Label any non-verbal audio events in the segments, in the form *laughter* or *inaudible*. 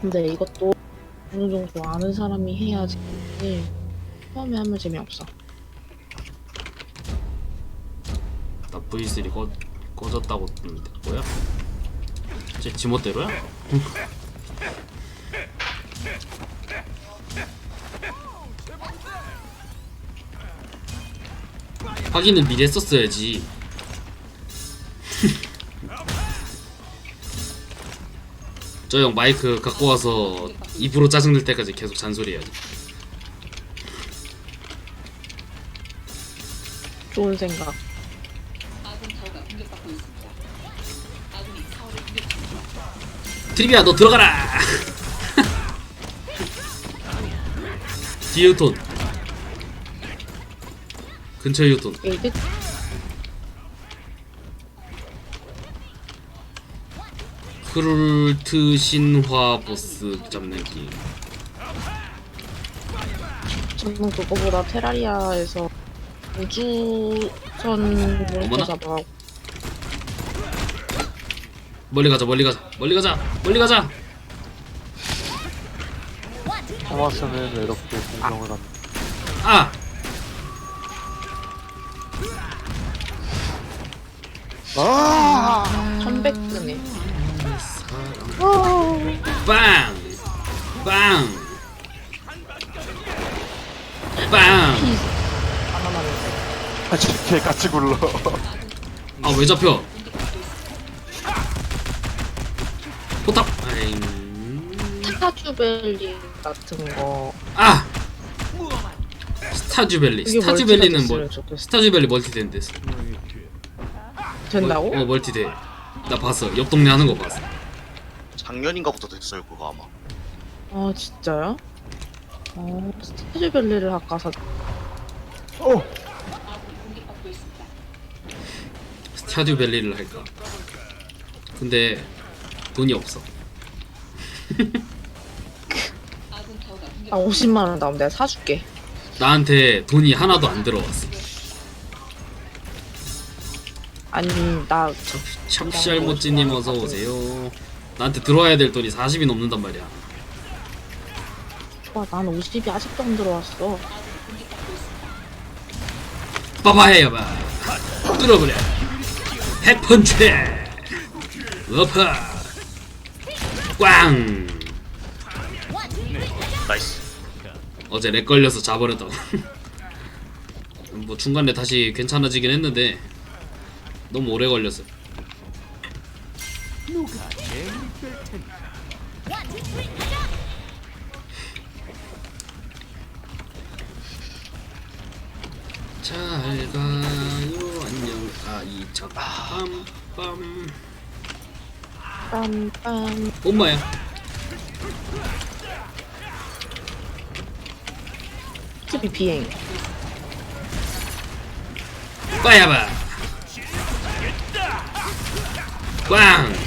근데 이것도 어느 정도 아는 사람이 해야지. 처음에 하면 재미없어. 나 V3 꺼, 꺼졌다고 뭐야? 제 지멋대로야? *laughs* 확인을 미리 했었어야지 저 형 마이크 갖고 와서 입으로 짜증낼 때까지 계속 잔소리해야지 좋은 생각. 트리비아 너 들어가라! *laughs* 뒤에 유톤 근처에 유톤 에이드 크룰트 신화 보스 잡는 게임 저는 그거보다 테라리아에서 우주선 어머나. 몬스터 잡아가고 멀리 가자 멀리 가자 멀리 가자 멀리 가자 토마스는 이렇게 공정을 합니다. 아 아! 천백근에 빵! 빵! 빵! 같이 개 같이 굴러. 아 왜 잡혀? 포탑! 아잉. 스타주벨리 같은 거 아! 스타주벨리 이게 스타주벨리는 멀티가 뭐 됐으면 좋겠어. 스타주벨리 멀티된 데어 된다고? 어 멀티 돼 나 봤어 옆 동네 하는 거 봤어 작년인가부터 됐어요 그거 아마 아 진짜요? 어 스타주벨리를 아까 사 오! 스타듀 밸리를 할까 근데 돈이 없어 아 50만 원 나오면 내가 사줄게. 나한테 돈이 하나도 안 들어왔어 아니 나 찹쌀모찌님 어서 오세요 나한테 들어와야 될 돈이 40이 넘는단 말이야. 좋아 난 50이 아직도 안 들어왔어. 빠바해요 봐. 뚫어버려. 핵펀치. 어파 꽝. 나이스. 어제 렉 걸려서 자버렸다고. *laughs* 뭐 중간에 다시 괜찮아지긴 했는데 너무 오래 걸렸어 잘 가요? 안녕. 아이 착빰빰 빰빰 엄마야. TV 비행. 빠야바 꽝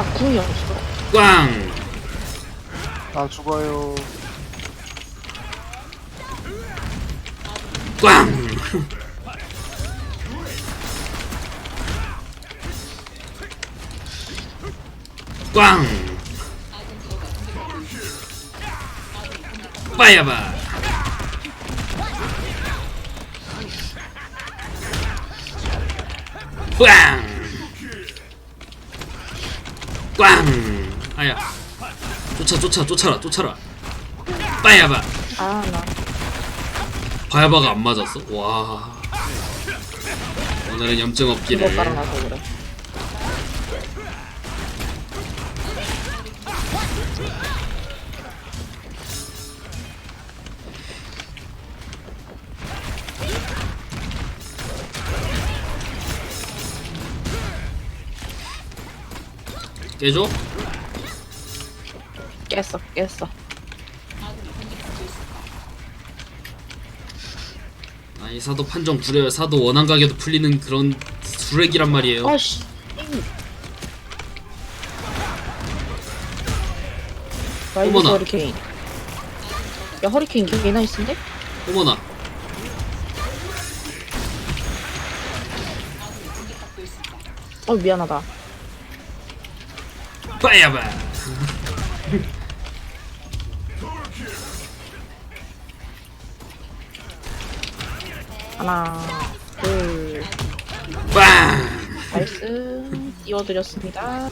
나 궁이 없어. 꽝! 나 죽어요. 꽝! 꽝! 빠야바! 꽝! 꽝! 아야. 쫓아, 쫓아, 쫓아라, 쫓아라. 빠야바! 아 나. 바야바가 안 맞았어? 와. 오늘은 염증 이거 없기를. 깔아놔서 그래. 깨줘? 깼어 깼어. 아니 사도 판정 구려요. 사도 원한 가게도 풀리는 그런 수렉이란 말이에요. 아씨. 라이브 어머나. 허리케인. 야 허리케인 개 나이스인데? 어머나. 어 미안하다. 빠야바 하나, 둘, 빵 나이스. 띄워드렸습니다.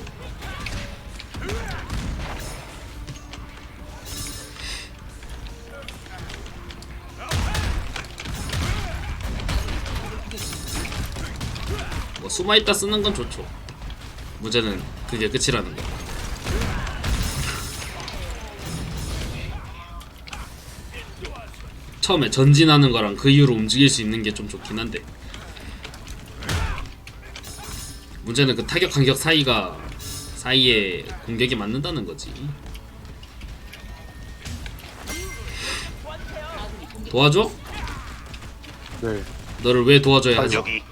뭐 숨어있다 쓰는 건 좋죠 문제는 그게 끝이라는 거 처음에 전진하는 거랑 그 이후로 움직일 수 있는 게 좀 좋긴 한데 문제는 그 타격 간격 사이가 사이에 공격이 맞는다는 거지 도와줘? 네. 너를 왜 도와줘야 하지? 여기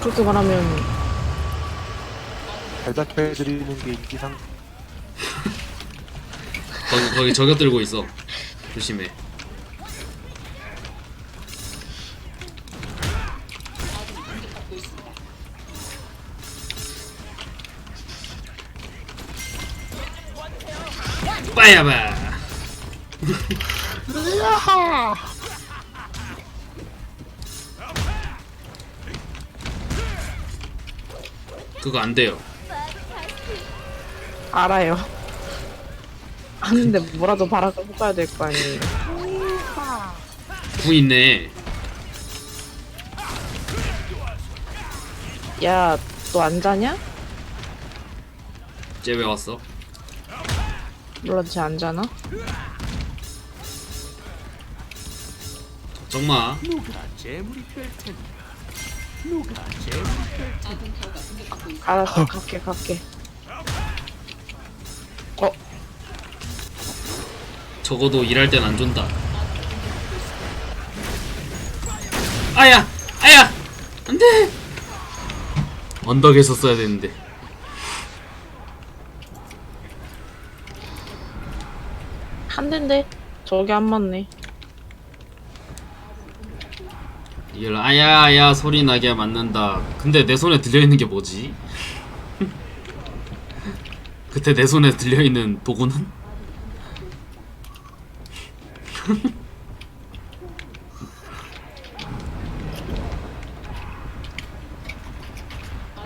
그렇게 말하면 대답해드리는 게 인기상. 거기 거기 저격 들고 있어. 조심해. 빠야바. *laughs* 그거 안 돼요. 알아요. 아는데 뭐라도 바라가 뽑아야 될 거 아니에요. 구 있네. 야, 너 안 자냐? 쟤 왜 왔어? 몰라, 쟤안 자나? 걱정 마. 알았어, 갈게, 갈게. 적어도 일할 땐 안 준다. 아야! 아야! 안 돼! 언덕에서 써야 되는데. 한 대인데 저게 안 맞네. 이걸 아야 아야 소리 나게 맞는다. 근데 내 손에 들려 있는 게 뭐지? *laughs* 그때 내 손에 들려 있는 도구는?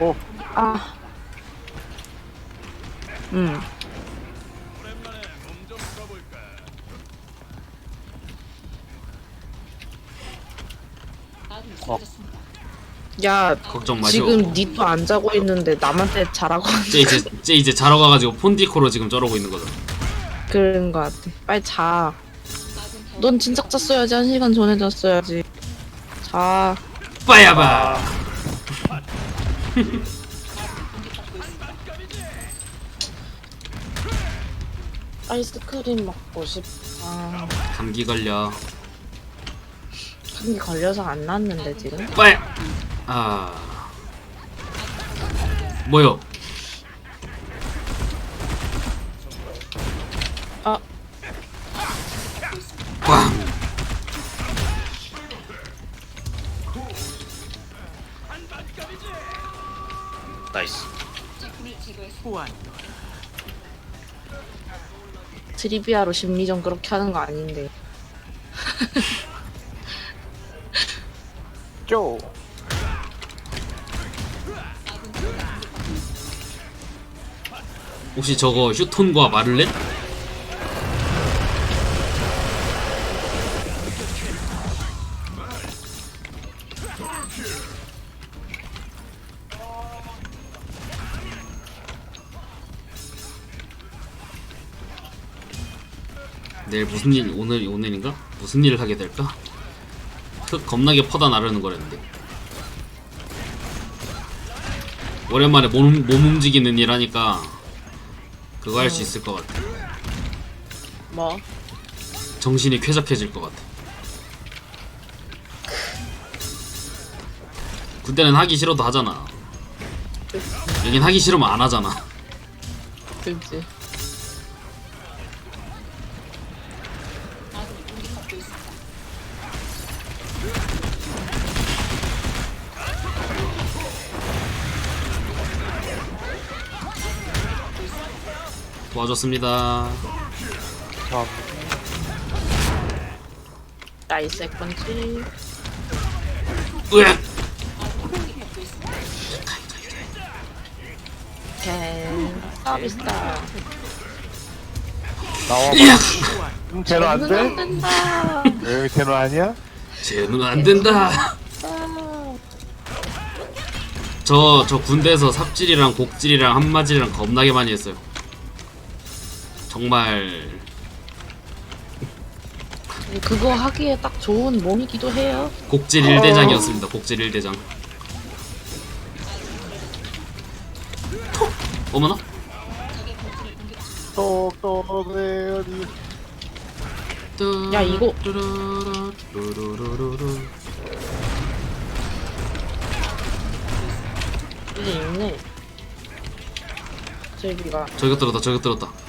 어, 아. 음. 야, 걱정 마시오. 지금 니도 안 자고 있는데 남한테 자라고 하는 쟤 이제 쟤 이제 자러 가가지고 폰디코로 지금 저러고 있는 거잖아. 그런 거 같아. 빨리 자. 넌 진작 잤어야지. 한 시간 전에 잤어야지. 자. 빠야바. *laughs* 아이스크림 먹고 싶다. 감기 걸려. 감기 걸려서 안 났는데 지금? 빠야. 아. 뭐요? 트리비아로 심리전 그렇게 하는 거 아닌데. *laughs* 쪼. 혹시 저거 휴톤과 마를 렌? 내일 무슨 일 오늘 오늘인가 무슨 일을 하게 될까? 흙 겁나게 퍼다 나르는 거랬는데 오랜만에 몸, 몸 움직이는 일 하니까 그거 할 수 있을 것 같아. 뭐? 정신이 쾌적해질 것 같아. 그때는 하기 싫어도 하잖아. 여긴 하기 싫으면 안 하잖아. 그지. 도와줬습니다. 다음 나이스 건지. 으악! 개. 서비스다. 나와! 응 제노 안 안돼? 된다. 여기 제노 아니야? 쟤는 안 된다. 저, 저 군대에서 삽질이랑 곡질이랑 한마질이랑 겁나게 많이 했어요. 정말 그거 하기에 딱 좋은 몸이기도 해요. 곡질 1대장이었습니다. 곡질 1대장. 톡! 어머나? 똑똑 내 어디 야, 이거- 뚜루루루, 뚜루루루루. 이게 있네. 저기가 저기 들었다 저기 들었다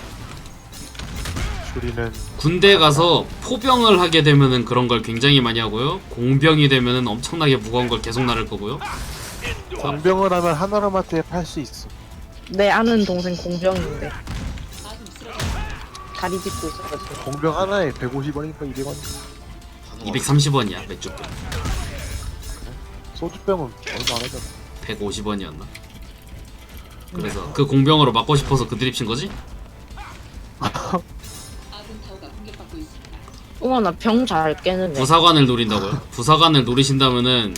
줄이는 군대 가서 포병을 하게 되면은 그런 걸 굉장히 많이 하고요. 공병이 되면은 엄청나게 무거운 걸 계속 나를 거고요. 공병을 하면 하나로마트에 팔 수 있어. 내 아는 동생 공병인데. 다리 짚고 있어가지고. 공병 하나에 150원인가 200원? 230원이야 맥주병. 소주병은 얼마 안 하잖아. 150원이었나? 그래서 그 공병으로 맞고 싶어서 그 드립 친 거지? 우와 나 병 잘 깨는데 부사관을 노린다고요? *laughs* 부사관을 노리신다면은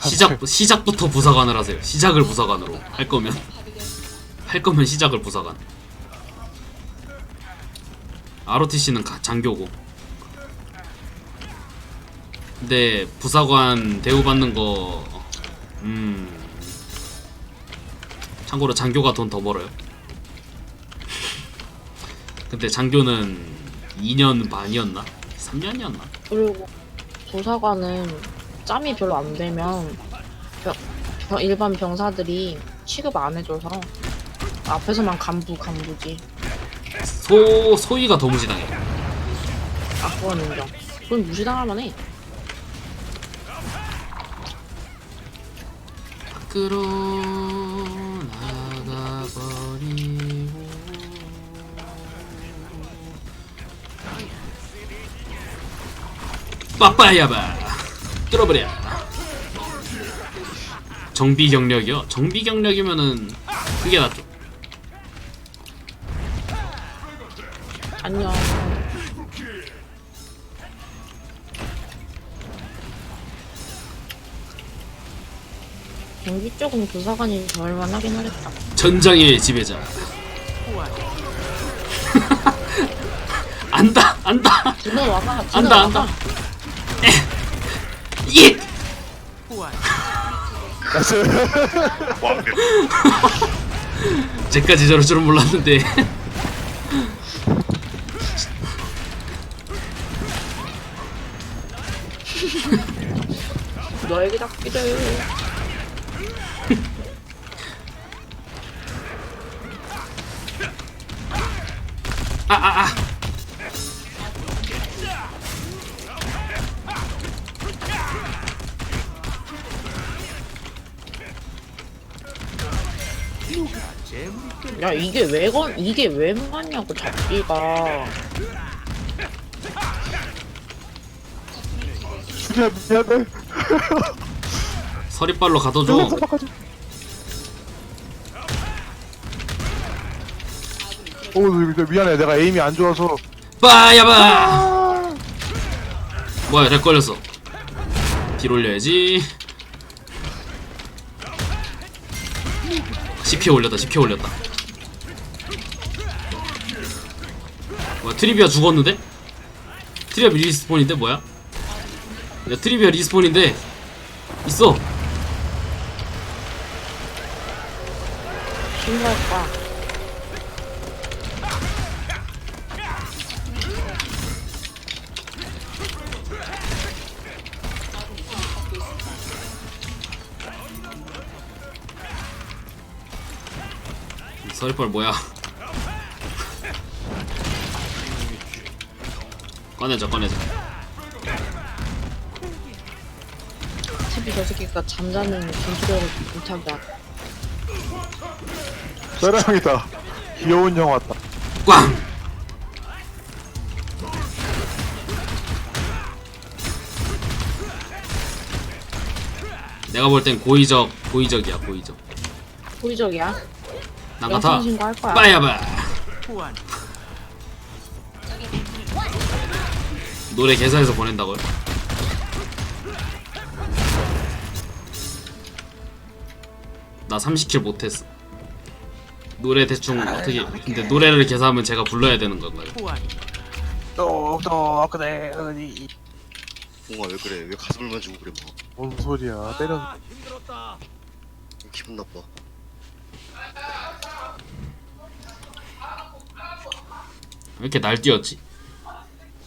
시작 시작부터 부사관을 하세요. 시작을 부사관으로 할 거면 할 거면 시작을 부사관. ROTC는 장교고. 근데 부사관 대우 받는 거 음. 참고로 장교가 돈 더 벌어요. 근데 장교는 2년 반이었나? 3년이었나? 그리고 부사관은 짬이 별로 안 되면 병- 병- 일반 병사들이 취급 안 해줘서 앞에서만 간부 간부지 소 소위가 더 무시당해. 아 그건 인정 그건 무시당할 만 해 밖으로 빠빠야바 뚫어버려. 정비 경력이요? 정비 경력이면은 그게 낫죠. 안녕 경기 쪽은 부사관이 좋을만 하긴 하겠다 전장의 지배자. *laughs* 안다 안다 와봐 안다 와봐 안다. 예. 완벽. *laughs* 제까지 저럴 줄은 몰랐는데 *laughs* 너에게 닿기를 아아아 야 이게 왜 건 이게 왜 맞냐고 잡기가. 줄이야 미안해. 서리발로 가둬줘. 깜빡하지 오 미안해. 내가 에임이 안 좋아서. 빠야바! 뭐야 렉 걸렸어. 뒤로 올려야지. 10회 올렸다 10회 올렸다 트리비아 죽었는데? 트리비아 리스폰인데 뭐야? 야 트리비아 리스폰인데 있어 신고할까 서리빨 뭐야 꺼내자 꺼내자 TV 저 새끼가 잠자는 김치려를 못하게 하고 사랑이다 귀여운 형 왔다. 꽝! 내가 볼 땐 고의적 고의적이야 고의적 호의적이야. 난 같아 영상 신고할 거야. 빠야바 노래 개사해서 보낸다고요? 나 30킬 못했어 노래 대충 어떻게 근데 노래를 개사하면 제가 불러야 되는 건가요? 똑똑 그래 어디. 뭔가 왜 그래? 왜 가슴을 만지고 그래? 뭐 뭔 소리야? 때려. 기분 나빠. 왜 이렇게 날뛰었지?